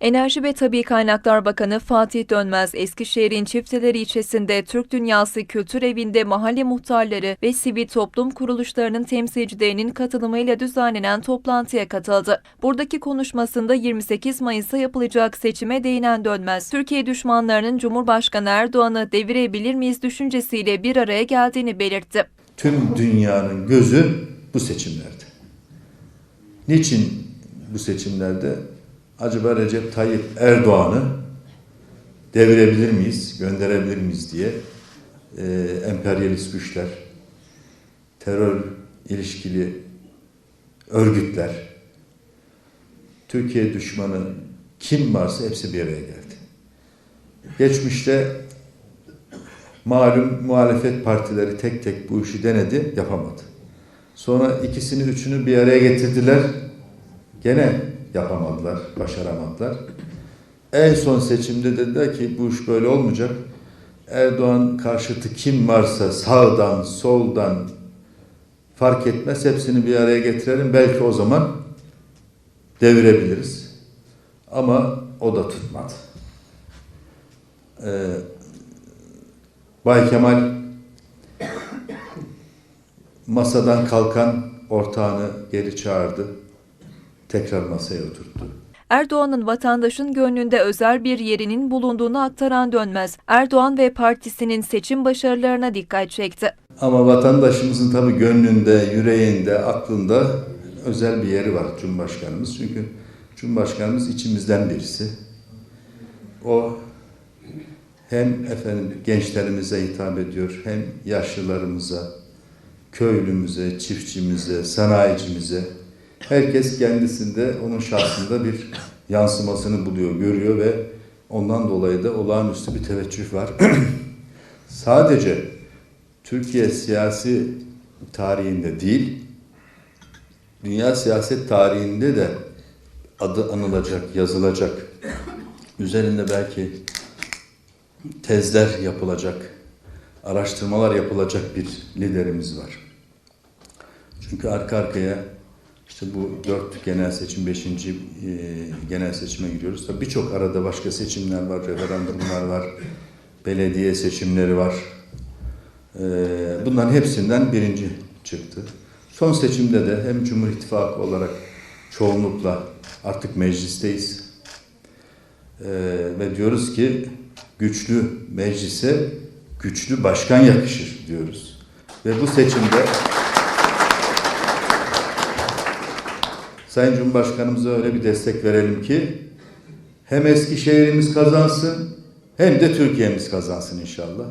Enerji ve Tabi Kaynaklar Bakanı Fatih Dönmez, Eskişehir'in Çifteleri ilçesinde Türk Dünyası Kültür Evi'nde mahalle muhtarları ve sivil toplum kuruluşlarının temsilcilerinin katılımıyla düzenlenen toplantıya katıldı. Buradaki konuşmasında 28 Mayıs'ta yapılacak seçime değinen Dönmez, Türkiye düşmanlarının Cumhurbaşkanı Erdoğan'ı devirebilir miyiz düşüncesiyle bir araya geldiğini belirtti. Tüm dünyanın gözü bu seçimlerde. Niçin bu seçimlerde acaba Recep Tayyip Erdoğan'ı devirebilir miyiz, gönderebilir miyiz diye e, emperyalist güçler, terör ilişkili örgütler, Türkiye düşmanı kim varsa hepsi bir araya geldi. Geçmişte malum muhalefet partileri tek tek bu işi denedi, yapamadı. Sonra ikisini, üçünü bir araya getirdiler. Gene yapamadılar, başaramadılar. En son seçimde dediler ki bu iş böyle olmayacak. Erdoğan karşıtı kim varsa sağdan, soldan fark etmez hepsini bir araya getirelim. Belki o zaman devirebiliriz. Ama o da tutmadı. Ee, Bay Kemal masadan kalkan ortağını geri çağırdı. Tekrar masaya oturttu. Erdoğan'ın vatandaşın gönlünde özel bir yerinin bulunduğunu aktaran Dönmez, Erdoğan ve partisinin seçim başarılarına dikkat çekti. Ama vatandaşımızın tabii gönlünde, yüreğinde, aklında özel bir yeri var Cumhurbaşkanımız. Çünkü Cumhurbaşkanımız içimizden birisi. O hem efendim gençlerimize hitap ediyor, hem yaşlılarımıza, köylümüze, çiftçimize, sanayicimize. Herkes kendisinde, onun şahsında bir yansımasını buluyor, görüyor ve ondan dolayı da olağanüstü bir teveccüh var. Sadece Türkiye siyasi tarihinde değil, dünya siyaset tarihinde de adı anılacak, yazılacak, üzerinde belki tezler yapılacak, araştırmalar yapılacak bir liderimiz var. Çünkü arka arkaya işte bu dört genel seçim, beşinci e, genel seçime giriyoruz. Tabii birçok arada başka seçimler var, referandumlar var, belediye seçimleri var. E, bunların hepsinden birinci çıktı. Son seçimde de hem Cumhur İttifakı olarak çoğunlukla artık meclisteyiz. E, ve diyoruz ki güçlü meclise güçlü başkan yakışır diyoruz. Ve bu seçimde Sayın Cumhurbaşkanımıza öyle bir destek verelim ki hem Eskişehir'imiz kazansın hem de Türkiye'miz kazansın inşallah.